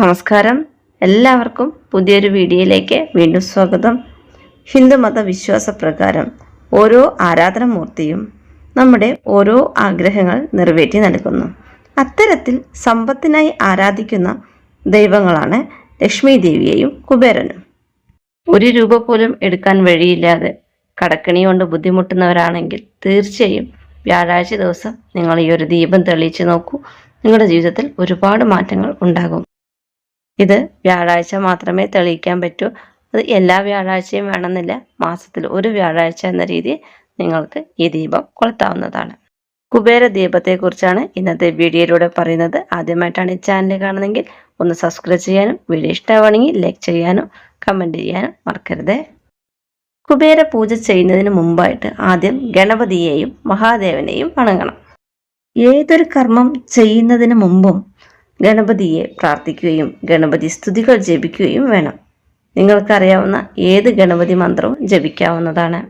നമസ്കാരം. എല്ലാവർക്കും പുതിയൊരു വീഡിയോയിലേക്ക് വീണ്ടും സ്വാഗതം. ഹിന്ദുമത വിശ്വാസപ്രകാരം ഓരോ ആരാധനമൂർത്തിയും നമ്മുടെ ഓരോ ആഗ്രഹങ്ങൾ നിറവേറ്റി നൽകുന്നു. അത്തരത്തിൽ സമ്പത്തിനായി ആരാധിക്കുന്ന ദൈവങ്ങളാണ് ലക്ഷ്മി ദേവിയെയും കുബേരനും. ഒരു രൂപ പോലും എടുക്കാൻ വഴിയില്ലാതെ കടക്കണി കൊണ്ട് ബുദ്ധിമുട്ടുന്നവരാണെങ്കിൽ തീർച്ചയായും വ്യാഴാഴ്ച ദിവസം നിങ്ങൾ ഈ ഒരു ദീപം തെളിയിച്ച് നോക്കൂ. നിങ്ങളുടെ ജീവിതത്തിൽ ഒരുപാട് മാറ്റങ്ങൾ ഉണ്ടാകും. ഇത് വ്യാഴാഴ്ച മാത്രമേ തെളിയിക്കാൻ പറ്റൂ. അത് എല്ലാ വ്യാഴാഴ്ചയും വേണമെന്നില്ല. മാസത്തിൽ ഒരു വ്യാഴാഴ്ച എന്ന രീതി നിങ്ങൾക്ക് ഈ ദീപം കൊളുത്താവുന്നതാണ്. കുബേര ദീപത്തെക്കുറിച്ചാണ് ഇന്നത്തെ വീഡിയോയിലൂടെ പറയുന്നത്. ആദ്യമായിട്ടാണ് ഈ ചാനൽ കാണുന്നതെങ്കിൽ ഒന്ന് സബ്സ്ക്രൈബ് ചെയ്യാനും വീഡിയോ ഇഷ്ടമാണെങ്കിൽ ലൈക്ക് ചെയ്യാനും കമന്റ് ചെയ്യാനും മറക്കരുത്. കുബേര പൂജ ചെയ്യുന്നതിന് മുമ്പായിട്ട് ആദ്യം ഗണപതിയെയും മഹാദേവനെയും വണങ്ങണം. ഏതൊരു കർമ്മം ചെയ്യുന്നതിന് മുമ്പും ഗണപതിയെ പ്രാർത്ഥിക്കുകയും ഗണപതി സ്തുതികൾ ജപിക്കുകയും വേണം. നിങ്ങൾക്കറിയാവുന്ന ഏത് ഗണപതി മന്ത്രവും ജപിക്കാവുന്നതാണ്.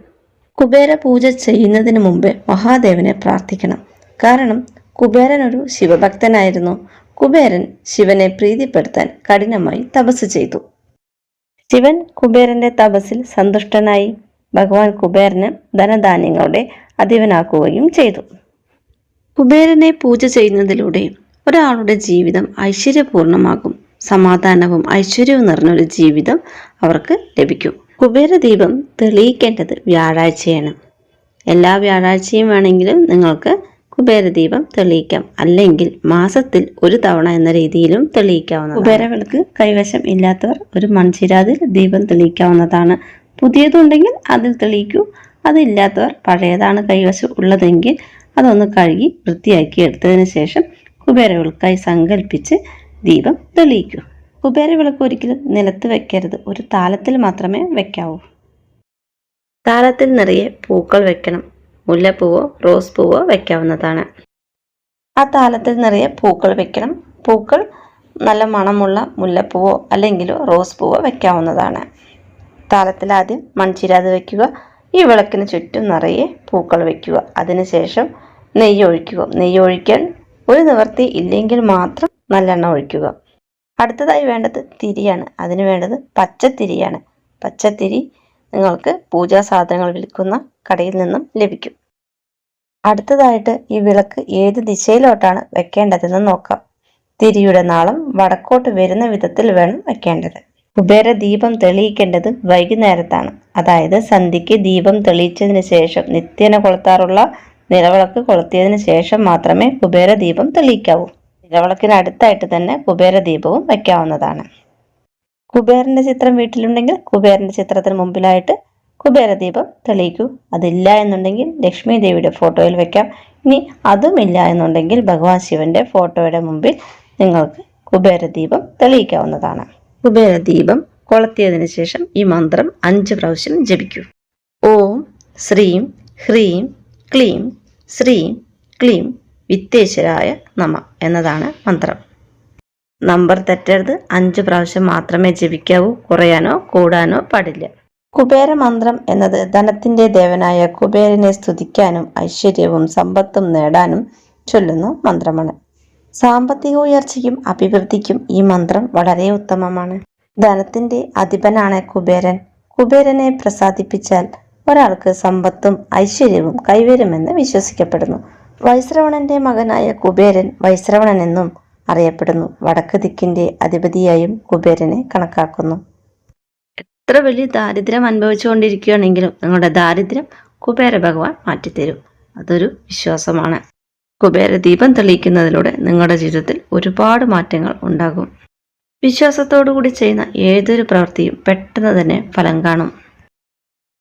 കുബേര പൂജ ചെയ്യുന്നതിന് മുമ്പേ മഹാദേവനെ പ്രാർത്ഥിക്കണം. കാരണം കുബേരൻ ഒരു ശിവഭക്തനായിരുന്നു. കുബേരൻ ശിവനെ പ്രീതിപ്പെടുത്താൻ കഠിനമായി തപസ് ചെയ്തു. ശിവൻ കുബേരന്റെ തപസ്സിൽ സന്തുഷ്ടനായി ഭഗവാൻ കുബേരന് ധനധാന്യങ്ങളുടെ അധിപനാക്കുകയും ചെയ്തു. കുബേരനെ പൂജ ചെയ്യുന്നതിലൂടെ ഒരാളുടെ ജീവിതം ഐശ്വര്യപൂർണമാകും. സമാധാനവും ഐശ്വര്യവും നിറഞ്ഞൊരു ജീവിതം അവർക്ക് ലഭിക്കും. കുബേരദീപം തെളിയിക്കേണ്ടത് വ്യാഴാഴ്ചയാണ്. എല്ലാ വ്യാഴാഴ്ചയും വേണമെങ്കിലും നിങ്ങൾക്ക് കുബേരദീപം തെളിയിക്കാം. അല്ലെങ്കിൽ മാസത്തിൽ ഒരു തവണ എന്ന രീതിയിലും തെളിയിക്കാവുന്ന കുബേരവിളക്ക് കൈവശം ഇല്ലാത്തവർ ഒരു മൺചിരാതിൽ ദീപം തെളിയിക്കാവുന്നതാണ്. പുതിയതുണ്ടെങ്കിൽ അതിൽ തെളിയിക്കൂ. അതില്ലാത്തവർ പഴയതാണ് കൈവശം ഉള്ളതെങ്കിൽ അതൊന്ന് കഴുകി വൃത്തിയാക്കി എടുത്തതിന് ശേഷം കുബേര വിളക്കായി സങ്കല്പിച്ച് ദീപം തെളിയിക്കൂ. കുബേരവിളക്ക് ഒരിക്കലും നിലത്ത് വെക്കരുത്. ഒരു താലത്തിൽ മാത്രമേ വെക്കാവൂ. താലത്തിൽ നിറയെ പൂക്കൾ വെക്കണം. മുല്ലപ്പൂവോ റോസ് പൂവോ വെക്കാവുന്നതാണ്. ആ താലത്തിൽ നിറയെ പൂക്കൾ വെക്കണം. പൂക്കൾ നല്ല മണമുള്ള മുല്ലപ്പൂവോ അല്ലെങ്കിൽ റോസ് പൂവോ വെക്കാവുന്നതാണ്. താലത്തിൽ ആദ്യം മൺചിരാത് വെക്കുക. ഈ വിളക്കിന് ചുറ്റും നിറയെ പൂക്കൾ വെക്കുക. അതിനുശേഷം നെയ്യ് ഒഴിക്കുക. നെയ്യ് ഒഴിക്കാൻ ഒരു നിവർത്തി ഇല്ലെങ്കിൽ മാത്രം നല്ലെണ്ണ ഒഴിക്കുക. അടുത്തതായി വേണ്ടത് തിരിയാണ്. അതിന് വേണ്ടത് പച്ചത്തിരിയാണ്. പച്ചത്തിരി നിങ്ങൾക്ക് പൂജാ സാധനങ്ങൾ വിൽക്കുന്ന കടയിൽ നിന്നും ലഭിക്കും. അടുത്തതായിട്ട് ഈ വിളക്ക് ഏത് ദിശയിലോട്ടാണ് വെക്കേണ്ടതെന്ന് നോക്കാം. തിരിയുടെ നാളം വടക്കോട്ട് വരുന്ന വിധത്തിൽ വേണം വെക്കേണ്ടത്. കുബേര ദീപം തെളിയിക്കേണ്ടത് വൈകുന്നേരത്താണ്. അതായത് സന്ധ്യയ്ക്ക് ദീപം തെളിയിച്ചതിന് ശേഷം നിത്യേന കൊളുത്താറുള്ള നിലവിളക്ക് കൊളുത്തിയതിന് ശേഷം മാത്രമേ കുബേരദീപം തെളിയിക്കാവൂ. നിലവിളക്കിന് അടുത്തായിട്ട് തന്നെ കുബേരദീപവും വെക്കാവുന്നതാണ്. കുബേരന്റെ ചിത്രം വീട്ടിലുണ്ടെങ്കിൽ കുബേരന്റെ ചിത്രത്തിന് മുമ്പിലായിട്ട് കുബേരദീപം തെളിയിക്കൂ. അതില്ല എന്നുണ്ടെങ്കിൽ ലക്ഷ്മി ദേവിയുടെ ഫോട്ടോയിൽ വെക്കാം. ഇനി അതുമില്ല എന്നുണ്ടെങ്കിൽ ഭഗവാൻ ശിവന്റെ ഫോട്ടോയുടെ മുമ്പിൽ നിങ്ങൾക്ക് കുബേരദീപം തെളിയിക്കാവുന്നതാണ്. കുബേര ദീപം കൊളുത്തിയതിനു ശേഷം ഈ മന്ത്രം അഞ്ച് പ്രാവശ്യം ജപിക്കൂ. ഓം ശ്രീം ഹ്രീം ക്ലീം ശ്രീം ക്ലീം വിത്തേശ്വരായ നമ എന്നതാണ് മന്ത്രം. നമ്പർ തെറ്റരുത്. അഞ്ച് പ്രാവശ്യം മാത്രമേ ജപിക്കാവൂ. കുറയാനോ കൂടാനോ പാടില്ല. കുബേര മന്ത്രം എന്നത് ധനത്തിന്റെ ദേവനായ കുബേരനെ സ്തുതിക്കാനും ഐശ്വര്യവും സമ്പത്തും നേടാനും ചൊല്ലുന്ന മന്ത്രമാണ്. സാമ്പത്തിക ഉയർച്ചയ്ക്കും അഭിവൃദ്ധിക്കും ഈ മന്ത്രം വളരെ ഉത്തമമാണ്. ധനത്തിന്റെ അധിപനാണ് കുബേരൻ. കുബേരനെ പ്രസാദിപ്പിച്ചാൽ ഒരാൾക്ക് സമ്പത്തും ഐശ്വര്യവും കൈവരുമെന്ന് വിശ്വസിക്കപ്പെടുന്നു. വൈശ്രവണന്റെ മകനായ കുബേരൻ വൈശ്രവണൻ എന്നും അറിയപ്പെടുന്നു. വടക്ക് ദിക്കിന്റെ അധിപതിയായും കുബേരനെ കണക്കാക്കുന്നു. എത്ര വലിയ ദാരിദ്ര്യം അനുഭവിച്ചുകൊണ്ടിരിക്കുകയാണെങ്കിലും നിങ്ങളുടെ ദാരിദ്ര്യം കുബേര ഭഗവാൻ മാറ്റിത്തരും. അതൊരു വിശ്വാസമാണ്. കുബേര ദീപം തെളിയിക്കുന്നതിലൂടെ നിങ്ങളുടെ ജീവിതത്തിൽ ഒരുപാട് മാറ്റങ്ങൾ ഉണ്ടാകും. വിശ്വാസത്തോടു കൂടി ചെയ്യുന്ന ഏതൊരു പ്രവൃത്തിയും പെട്ടെന്ന് തന്നെ ഫലം കാണും.